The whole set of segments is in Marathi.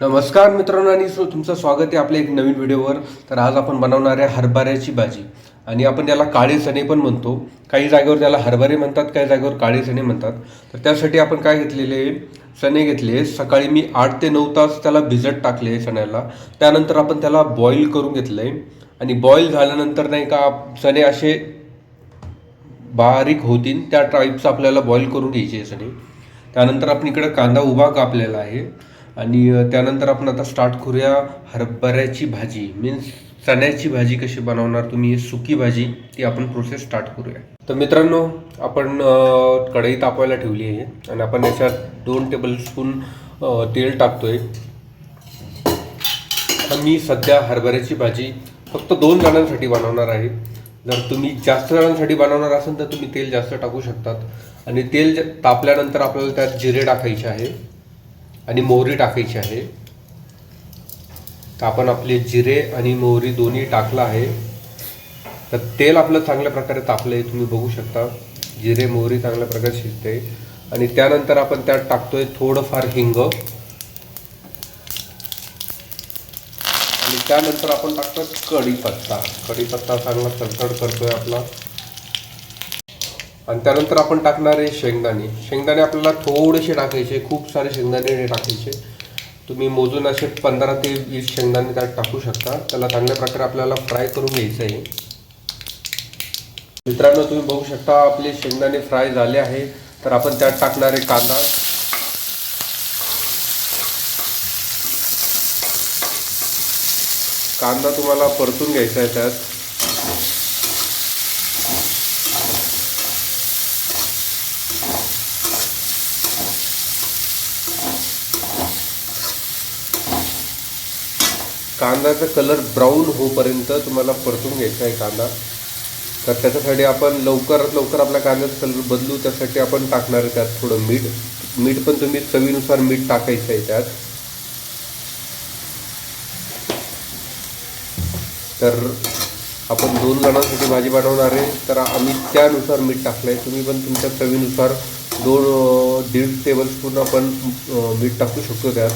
नमस्कार मित्रांनो आणि सो तुमचं स्वागत आहे आपल्या एक नवीन व्हिडिओवर. तर आज आपण बनवणार आहे हरभऱ्याची भाजी. आणि आपण त्याला काळे चणे पण म्हणतो. काही जागेवर त्याला हरभरे म्हणतात काही जागेवर काळे चणे म्हणतात. तर त्यासाठी आपण काय घेतलेले चणे घेतले सकाळी मी आठ ते नऊ तास त्याला भिजत टाकले चण्याला. त्यानंतर आपण त्याला बॉईल करून घेतलं आहे. आणि बॉईल झाल्यानंतर नाही का चणे असे बारीक होतील त्या टाईपचं आपल्याला बॉईल करून घ्यायचे आहे चणे. त्यानंतर आपण इकडं कांदा उभा कापलेला आहे. आणि त्यानंतर आपण आता स्टार्ट करूया हरभऱ्याची भाजी. मीन्स चण्याची भाजी कशी बनवणार तुम्ही सुकी भाजी ती आपण प्रोसेस स्टार्ट करूया. तर मित्रांनो आपण कढई तापवायला ठेवली आहे आणि आपण याच्यात दोन टेबलस्पून तेल टाकतोय. मी सध्या हरभऱ्याची भाजी फक्त दोन जणांसाठी बनवणार आहे. जर तुम्ही जास्त जणांसाठी बनवणार असाल तर तुम्ही तेल जास्त टाकू शकतात. आणि तेल ज- तापल्यानंतर आपल्याला त्यात जिरे टाकायचे आहे. आणि मोहरी टाकायची आहे. तर आपण आपले जिरे आणि मोहरी दोन्ही टाकलं आहे. तर तेल आपलं चांगल्या प्रकारे तापलं आहे तुम्ही बघू शकता. जिरे मोहरी चांगल्या प्रकारे शिजते आणि त्यानंतर आपण त्यात टाकतोय थोडंफार हिंग. आणि त्यानंतर आपण टाकतो कढीपत्ता. कढीपत्ता चांगला तडतड करतोय आपला. आणि त्यानंतर आपण टाकणार आहे शेंगदाणे. शेंगदाणे आपल्याला थोडेसे टाकायचे खूप सारे शेंगदाणे टाकायचे. तुम्ही मोजून असे पंधरा ते वीस शेंगदाणे त्यात टाकू शकता. त्याला चांगल्या प्रकारे आपल्याला फ्राय करून घ्यायचं आहे. मित्रांनो तुम्ही बघू शकता आपले शेंगदाणे फ्राय झाले आहे. तर आपण त्यात टाकणार आहे कांदा. कांदा तुम्हाला परतून घ्यायचा आहे त्यात. कांद्याचा कलर ब्राऊन होईपर्यंत तुम्हाला परतून घ्यायचा आहे कांदा. तर त्याच्यासाठी आपण लवकरात लवकर आपल्या कांद्याचा कलर बदलू त्यासाठी आपण टाकणार आहे त्यात थोडं मीठ. मीठ पण तुम्ही चवीनुसार मीठ टाकायचं आहे त्यात. तर आपण दोन जणांसाठी भाजी बनवणार आहे तर आम्ही त्यानुसार मीठ टाकलं आहे तुम्ही पण तुमच्या चवीनुसार दोन दीड टेबलस्पून आपण मीठ टाकू शकतो त्यात.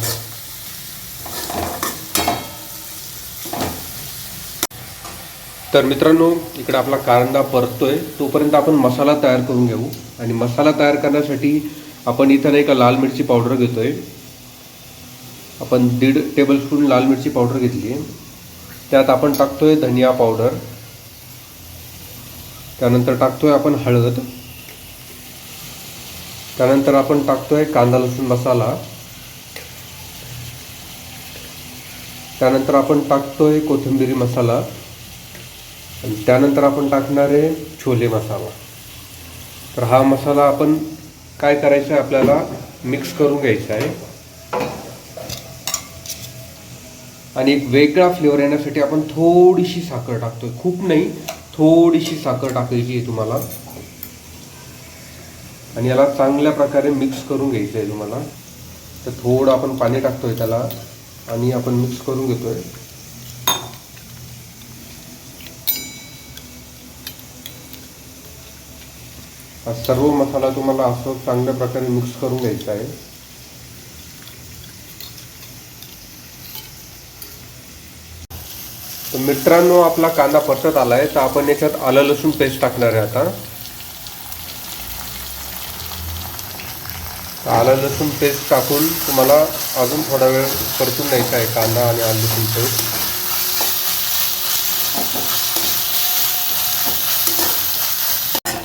तर मित्रांनो इकडे आपला कांदा परतोय तोपर्यंत आपण मसाला तयार करून घेऊ. आणि मसाला तयार करण्यासाठी आपण इथं नाही का लाल मिरची पावडर घेतोय. आपण दीड टेबलस्पून लाल मिरची पावडर घेतली आहे. त्यात आपण टाकतोय धनिया पावडर. त्यानंतर टाकतोय आपण हळद. त्यानंतर आपण टाकतोय कांदा लसूण मसाला. त्यानंतर आपण टाकतोय कोथिंबिरी मसाला. आणि त्यानंतर आपण टाकणार आहे छोले मसाला. तर हा मसाला आपण काय करायचं आहे आपल्याला? मिक्स करून घ्यायचा आहे. आणि एक वेगळा फ्लेवर येण्यासाठी आपण थोडीशी साखर टाकतोय. खूप नाही थोडीशी साखर टाकायची आहे तुम्हाला. आणि याला चांगल्या प्रकारे मिक्स करून घ्यायचं आहे तुम्हाला. तर थोडं आपण पाणी टाकतोय त्याला. आणि आपण मिक्स करून घेतोय. हा सर्व मसाला तुम्हाला असं चांगल्या प्रकारे मिक्स करून घ्यायचा आहे. तर मित्रांनो आपला कांदा परतत आला आहे तर आपण याच्यात आलं लसूण पेस्ट टाकणार आहे आता. आलं लसूण पेस्ट टाकून तुम्हाला अजून थोडा वेळ परतून द्यायचा आहे कांदा आणि आलं लसूण पेस्ट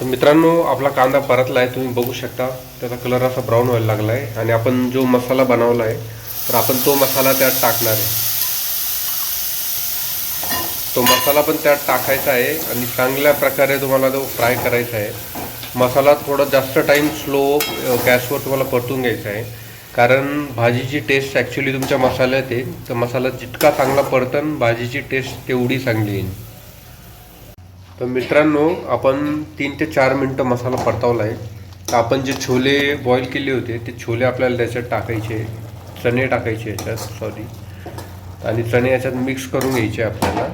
तर मित्रांनो आपला कांदा परतला आहे तुम्ही बघू शकता. त्याचा कलर असा ब्राऊन व्हायला लागला आहे आणि आपण जो मसाला बनवला आहे तर आपण तो मसाला त्यात टाकणार आहे. तो मसाला पण त्यात टाकायचा आहे आणि चांगल्या प्रकारे तुम्हाला तो फ्राय करायचा आहे. मसाला थोडा जास्त टाईम स्लो गॅसवर तुम्हाला परतून घ्यायचा आहे. कारण भाजीची टेस्ट ॲक्च्युली तुमच्या मसाल्यात येईल तर मसाला जितका चांगला परतन भाजीची टेस्ट तेवढी चांगली येईल तर मित्रांनो आपण तीन ते चार मिनटं मसाला परतावला आहे तर आपण जे छोले बॉईल केले होते ते छोले आपल्याला त्याच्यात टाकायचे चणे टाकायचे याच्यात सॉरी आणि चणे याच्यात मिक्स करून घ्यायचे आपल्याला.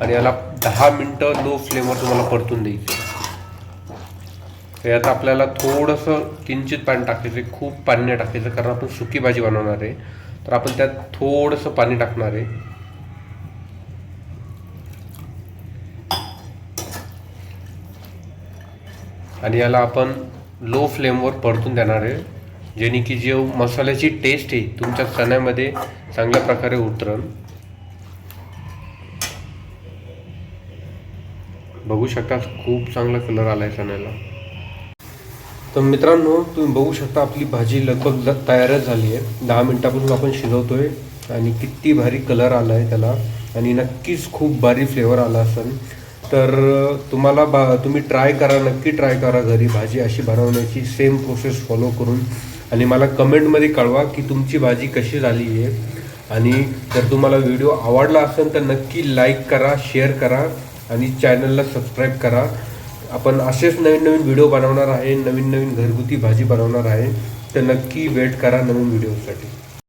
आणि याला दहा मिनटं लो फ्लेमवर तुम्हाला परतून द्यायचे. तर यात आपल्याला थोडंसं किंचित पाणी टाकायचं आहे खूप पाणी नाही टाकायचं कारण आपण सुकी भाजी बनवणार आहे. तर आपण त्यात थोडंसं पाणी टाकणार आहे. आणि याला आपण लो फ्लेमवर परतून देणार आहे जेणे की जे मसाल्याची टेस्ट आहे तुमच्या चण्यामध्ये चांगल्या प्रकारे उतरण बघू शकता खूप चांगला कलर आलाय चण्याला. तर मित्रांनो तुम्ही बघू शकता आपली भाजी लगभग तयारच झाली आहे. दहा मिनिटापासून आपण शिजवतोय आणि किती भारी कलर आला आहे त्याला. आणि नक्कीच खूप भारी फ्लेवर आला असेल. तर तुम्हाला बा तुम्ही ट्राय करा नक्की ट्राय करा घरी भाजी अशी बनवण्याची. सेम प्रोसेस फॉलो करून. आणि मला कमेंटमध्ये कळवा की तुमची भाजी कशी झाली आहे. आणि जर तुम्हाला व्हिडिओ आवडला असेल तर नक्की लाईक करा शेअर करा आणि चॅनलला सबस्क्राईब करा. आपण असेच नवीन नवीन व्हिडिओ बनवणार आहे नवीन नवीन घरगुती भाजी बनवणार आहे. तर नक्की वेट करा नवीन व्हिडिओसाठी